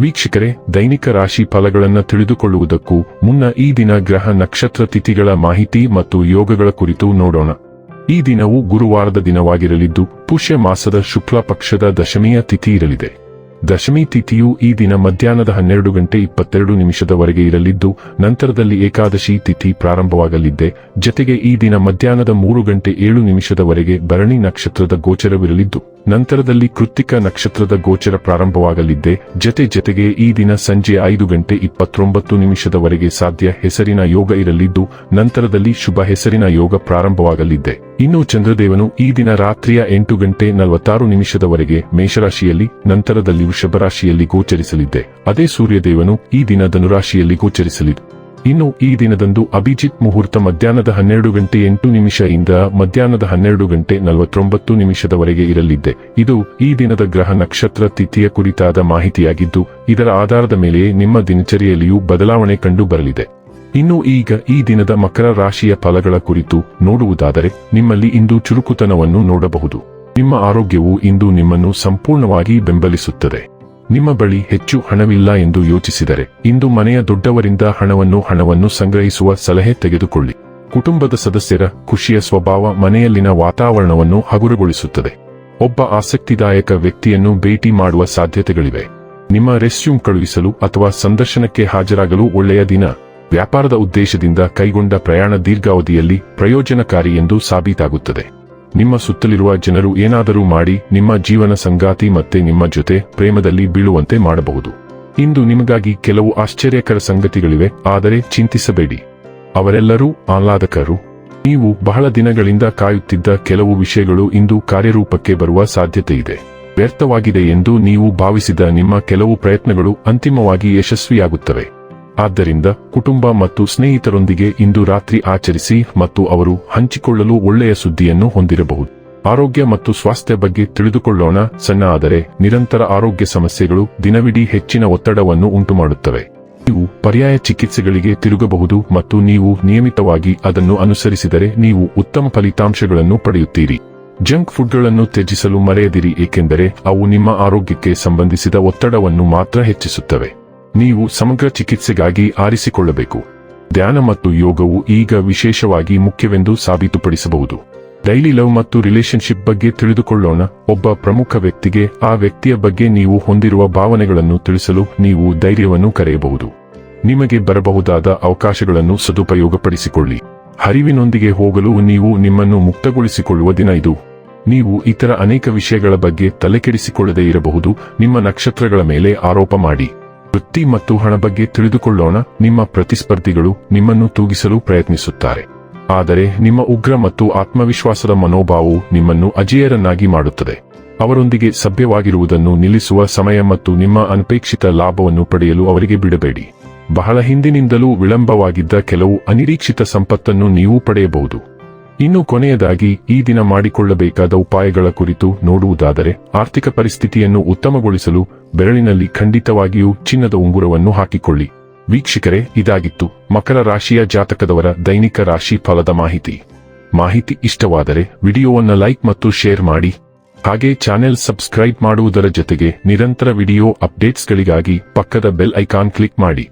ವೀಕ್ಷಕರೇ, ದೈನಿಕ ರಾಶಿ ಫಲಗಳನ್ನು ತಿಳಿದುಕೊಳ್ಳುವುದಕ್ಕೂ ಮುನ್ನ ಈ ದಿನ ಗ್ರಹ ನಕ್ಷತ್ರ ತಿಥಿಗಳ ಮಾಹಿತಿ ಮತ್ತು ಯೋಗಗಳ ಕುರಿತು ನೋಡೋಣ. ಈ ದಿನವು ಗುರುವಾರದ ದಿನವಾಗಿರಲಿದ್ದು, ಪುಷ್ಯ ಮಾಸದ ಶುಕ್ಲ ಪಕ್ಷದ ದಶಮಿಯ ತಿಥಿ ಇರಲಿದೆ. ದಶಮಿ ತಿಥಿಯು ಈ ದಿನ ಮಧ್ಯಾಹ್ನದ ಹನ್ನೆರಡು ಗಂಟೆ ಇಪ್ಪತ್ತೆರಡು ನಿಮಿಷದವರೆಗೆ ಇರಲಿದ್ದು, ನಂತರದಲ್ಲಿ ಏಕಾದಶಿ ತಿಥಿ ಪ್ರಾರಂಭವಾಗಲಿದ್ದೆ. ಜತೆಗೆ ಈ ದಿನ ಮಧ್ಯಾಹ್ನದ ಮೂರು ಗಂಟೆ ಏಳು ನಿಮಿಷದವರೆಗೆ ಭರಣಿ ನಕ್ಷತ್ರದ ಗೋಚರವಿರಲಿದ್ದು, ನಂತರದಲ್ಲಿ ಕೃತ್ತಿಕ ನಕ್ಷತ್ರದ ಗೋಚರ ಪ್ರಾರಂಭವಾಗಲಿದ್ದೆ. ಜತೆ ಜತೆಗೆ ಈ ದಿನ ಸಂಜೆ ಐದು ಗಂಟೆ ಇಪ್ಪತ್ತೊಂಬತ್ತು ನಿಮಿಷದವರೆಗೆ ಸಾಧ್ಯ ಹೆಸರಿನ ಯೋಗ ಇರಲಿದ್ದು, ನಂತರದಲ್ಲಿ ಶುಭ ಹೆಸರಿನ ಯೋಗ ಪ್ರಾರಂಭವಾಗಲಿದ್ದೆ. ಇನ್ನು ಚಂದ್ರದೇವನು ಈ ದಿನ ರಾತ್ರಿಯ ಎಂಟು ಗಂಟೆ ನಲವತ್ತಾರು ನಿಮಿಷದವರೆಗೆ ಮೇಷರಾಶಿಯಲ್ಲಿ ನಂತರದಲ್ಲಿ ವೃಷಭರಾಶಿಯಲ್ಲಿ ಗೋಚರಿಸಲಿದ್ದೆ. ಅದೇ ಸೂರ್ಯದೇವನು ಈ ದಿನ ಧನುರಾಶಿಯಲ್ಲಿ ಗೋಚರಿಸಲಿದೆ. ಇನ್ನು ಈ ದಿನದಂದು ಅಭಿಜಿತ್ ಮುಹೂರ್ತ ಮಧ್ಯಾಹ್ನದ ಹನ್ನೆರಡು ಗಂಟೆ ಎಂಟು ನಿಮಿಷದಿಂದ ಮಧ್ಯಾಹ್ನದ ಹನ್ನೆರಡು ಗಂಟೆ ನಲವತ್ತೊಂಬತ್ತು ನಿಮಿಷದವರೆಗೆ ಇರಲಿದ್ದೆ. ಇದು ಈ ದಿನದ ಗ್ರಹ ನಕ್ಷತ್ರ ತಿಥಿಯ ಕುರಿತಾದ ಮಾಹಿತಿಯಾಗಿದ್ದು, ಇದರ ಆಧಾರದ ಮೇಲೆಯೇ ನಿಮ್ಮ ದಿನಚರಿಯಲ್ಲಿಯೂ ಬದಲಾವಣೆ ಕಂಡು ಬರಲಿದೆ. ಇನ್ನು ಈಗ ಈ ದಿನದ ಮಕರ ರಾಶಿಯ ಫಲಗಳ ಕುರಿತು ನೋಡುವುದಾದರೆ ನಿಮ್ಮಲ್ಲಿ ಇಂದು ಚುರುಕುತನವನ್ನು ನೋಡಬಹುದು. ನಿಮ್ಮ ಆರೋಗ್ಯವು ಇಂದು ನಿಮ್ಮನ್ನು ಸಂಪೂರ್ಣವಾಗಿ ಬೆಂಬಲಿಸುತ್ತದೆ. ನಿಮ್ಮ ಬಳಿ ಹೆಚ್ಚು ಹಣವಿಲ್ಲ ಎಂದು ಯೋಚಿಸಿದರೆ ಇಂದು ಮನೆಯ ದೊಡ್ಡವರಿಂದ ಹಣವನ್ನು ಹಣವನ್ನು ಸಂಗ್ರಹಿಸುವ ಸಲಹೆ ತೆಗೆದುಕೊಳ್ಳಿ. ಕುಟುಂಬದ ಸದಸ್ಯರ ಖುಷಿಯ ಸ್ವಭಾವ ಮನೆಯಲ್ಲಿನ ವಾತಾವರಣವನ್ನು ಹಗುರಗೊಳಿಸುತ್ತದೆ. ಒಬ್ಬ ಆಸಕ್ತಿದಾಯಕ ವ್ಯಕ್ತಿಯನ್ನು ಭೇಟಿ ಮಾಡುವ ಸಾಧ್ಯತೆಗಳಿವೆ. ನಿಮ್ಮ ರೆಸ್ಯೂಮ್ ಕಳುಹಿಸಲು ಅಥವಾ ಸಂದರ್ಶನಕ್ಕೆ ಹಾಜರಾಗಲು ಒಳ್ಳೆಯ ದಿನ. ವ್ಯಾಪಾರದ ಉದ್ದೇಶದಿಂದ ಕೈಗೊಂಡ ಪ್ರಯಾಣ ದೀರ್ಘಾವಧಿಯಲ್ಲಿ ಪ್ರಯೋಜನಕಾರಿ ಎಂದು ಸಾಬೀತಾಗುತ್ತದೆ. ನಿಮ್ಮ ಸುತ್ತಲಿರುವ ಜನರು ಏನಾದರೂ ಮಾಡಿ, ನಿಮ್ಮ ಜೀವನ ಸಂಗಾತಿ ಮತ್ತೆ ನಿಮ್ಮ ಜೊತೆ ಪ್ರೇಮದಲ್ಲಿ ಬೀಳುವಂತೆ ಮಾಡಬಹುದು. ಇಂದು ನಿಮಗಾಗಿ ಕೆಲವು ಆಶ್ಚರ್ಯಕರ ಸಂಗತಿಗಳಿವೆ, ಆದರೆ ಚಿಂತಿಸಬೇಡಿ. ಅವರೆಲ್ಲರೂ ಆಹ್ಲಾದಕರು. ನೀವು ಬಹಳ ದಿನಗಳಿಂದ ಕಾಯುತ್ತಿದ್ದ ಕೆಲವು ವಿಷಯಗಳು ಇಂದು ಕಾರ್ಯರೂಪಕ್ಕೆ ಬರುವ ಸಾಧ್ಯತೆ ಇದೆ. ವ್ಯರ್ಥವಾಗಿದೆ ಎಂದು ನೀವು ಭಾವಿಸಿದ ನಿಮ್ಮ ಕೆಲವು ಪ್ರಯತ್ನಗಳು ಅಂತಿಮವಾಗಿ ಯಶಸ್ವಿಯಾಗುತ್ತವೆ. ಆದ್ದರಿಂದ ಕುಟುಂಬ ಮತ್ತು ಸ್ನೇಹಿತರೊಂದಿಗೆ ಇಂದು ರಾತ್ರಿ ಆಚರಿಸಿ ಮತ್ತು ಅವರು ಹಂಚಿಕೊಳ್ಳಲು ಒಳ್ಳೆಯ ಸುದ್ದಿಯನ್ನು ಹೊಂದಿರಬಹುದು. ಆರೋಗ್ಯ ಮತ್ತು ಸ್ವಾಸ್ಥ್ಯ ಬಗ್ಗೆ ತಿಳಿದುಕೊಳ್ಳೋಣ. ಸಣ್ಣ ಆದರೆ ನಿರಂತರ ಆರೋಗ್ಯ ಸಮಸ್ಯೆಗಳು ದಿನವಿಡೀ ಹೆಚ್ಚಿನ ಒತ್ತಡವನ್ನು ಉಂಟುಮಾಡುತ್ತವೆ. ನೀವು ಪರ್ಯಾಯ ಚಿಕಿತ್ಸೆಗಳಿಗೆ ತಿರುಗಬಹುದು ಮತ್ತು ನೀವು ನಿಯಮಿತವಾಗಿ ಅದನ್ನು ಅನುಸರಿಸಿದರೆ ನೀವು ಉತ್ತಮ ಫಲಿತಾಂಶಗಳನ್ನು ಪಡೆಯುತ್ತೀರಿ. ಜಂಕ್ ಫುಡ್ಗಳನ್ನು ತ್ಯಜಿಸಲು ಮರೆಯದಿರಿ ಏಕೆಂದರೆ ಅವು ನಿಮ್ಮ ಆರೋಗ್ಯಕ್ಕೆ ಸಂಬಂಧಿಸಿದ ಒತ್ತಡವನ್ನು ಮಾತ್ರ ಹೆಚ್ಚಿಸುತ್ತವೆ. ನೀವು ಸಮಗ್ರ ಚಿಕಿತ್ಸೆಗಾಗಿ ಆರಿಸಿಕೊಳ್ಳಬೇಕು. ಧ್ಯಾನ ಮತ್ತು ಯೋಗವು ಈಗ ವಿಶೇಷವಾಗಿ ಮುಖ್ಯವೆಂದು ಸಾಬೀತುಪಡಿಸಬಹುದು. ಡೈಲಿ ಲವ್ ಮತ್ತು ರಿಲೇಶನ್ಶಿಪ್ ಬಗ್ಗೆ ತಿಳಿದುಕೊಳ್ಳೋಣ. ಒಬ್ಬ ಪ್ರಮುಖ ವ್ಯಕ್ತಿಗೆ, ಆ ವ್ಯಕ್ತಿಯ ಬಗ್ಗೆ ನೀವು ಹೊಂದಿರುವ ಭಾವನೆಗಳನ್ನು ತಿಳಿಸಲು ನೀವು ಧೈರ್ಯವನ್ನು ಕರೆಯಬಹುದು. ನಿಮಗೆ ಬರಬಹುದಾದ ಅವಕಾಶಗಳನ್ನು ಸದುಪಯೋಗಪಡಿಸಿಕೊಳ್ಳಿ. ಹರಿವಿನೊಂದಿಗೆ ಹೋಗಲು ನೀವು ನಿಮ್ಮನ್ನು ಮುಕ್ತಗೊಳಿಸಿಕೊಳ್ಳುವ ದಿನ ಇದು. ನೀವು ಇತರ ಅನೇಕ ವಿಷಯಗಳ ಬಗ್ಗೆ ತಲೆಕೆಡಿಸಿಕೊಳ್ಳದೇ ಇರಬಹುದು. ನಿಮ್ಮ ನಕ್ಷತ್ರಗಳ ಮೇಲೆ ಆರೋಪ ಮಾಡಿ. ವೃತ್ತಿ ಮತ್ತು ಹಣ ಬಗ್ಗೆ ತಿಳಿದುಕೊಳ್ಳೋಣ. ನಿಮ್ಮ ಪ್ರತಿಸ್ಪರ್ಧಿಗಳು ನಿಮ್ಮನ್ನು ತೂಗಿಸಲು ಪ್ರಯತ್ನಿಸುತ್ತಾರೆ. ಆದರೆ ನಿಮ್ಮ ಉಗ್ರ ಮತ್ತು ಆತ್ಮವಿಶ್ವಾಸದ ಮನೋಭಾವವು ನಿಮ್ಮನ್ನು ಅಜೇಯರನ್ನಾಗಿ ಮಾಡುತ್ತದೆ. ಅವರೊಂದಿಗೆ ಸಭ್ಯವಾಗಿರುವುದನ್ನು ನಿಲ್ಲಿಸುವ ಸಮಯ ಮತ್ತು ನಿಮ್ಮ ಅನಪೇಕ್ಷಿತ ಲಾಭವನ್ನು ಪಡೆಯಲು ಅವರಿಗೆ ಬಿಡಬೇಡಿ. ಬಹಳ ಹಿಂದಿನಿಂದಲೂ ವಿಳಂಬವಾಗಿದ್ದ ಕೆಲವು ಅನಿರೀಕ್ಷಿತ ಸಂಪತ್ತನ್ನು ನೀವು ಪಡೆಯಬಹುದು. ಇನ್ನು ಕೊನೆಯದಾಗಿ, ಈ ದಿನ ಮಾಡಿಕೊಳ್ಳಬೇಕಾದ ಉಪಾಯಗಳ ಕುರಿತು ನೋಡುವುದಾದರೆ, ಆರ್ಥಿಕ ಪರಿಸ್ಥಿತಿಯನ್ನು ಉತ್ತಮಗೊಳಿಸಲು ಬೆರಳಿನಲ್ಲಿ ಖಂಡಿತವಾಗಿಯೂ ಚಿನ್ನದ ಉಂಗುರವನ್ನು ಹಾಕಿಕೊಳ್ಳಿ. ವೀಕ್ಷಕರೇ, ಇದಾಗಿತ್ತು ಮಕರ ರಾಶಿಯ ಜಾತಕದವರ ದೈನಿಕ ರಾಶಿ ಫಲದ ಮಾಹಿತಿ. ಮಾಹಿತಿ ಇಷ್ಟವಾದರೆ ವಿಡಿಯೋವನ್ನು ಲೈಕ್ ಮತ್ತು ಶೇರ್ ಮಾಡಿ. ಹಾಗೆ ಚಾನೆಲ್ ಸಬ್ಸ್ಕ್ರೈಬ್ ಮಾಡುವುದರ ಜೊತೆಗೆ ನಿರಂತರ ವಿಡಿಯೋ ಅಪ್ಡೇಟ್ಸ್ಗಳಿಗಾಗಿ ಪಕ್ಕದ ಬೆಲ್ ಐಕಾನ್ ಕ್ಲಿಕ್ ಮಾಡಿ.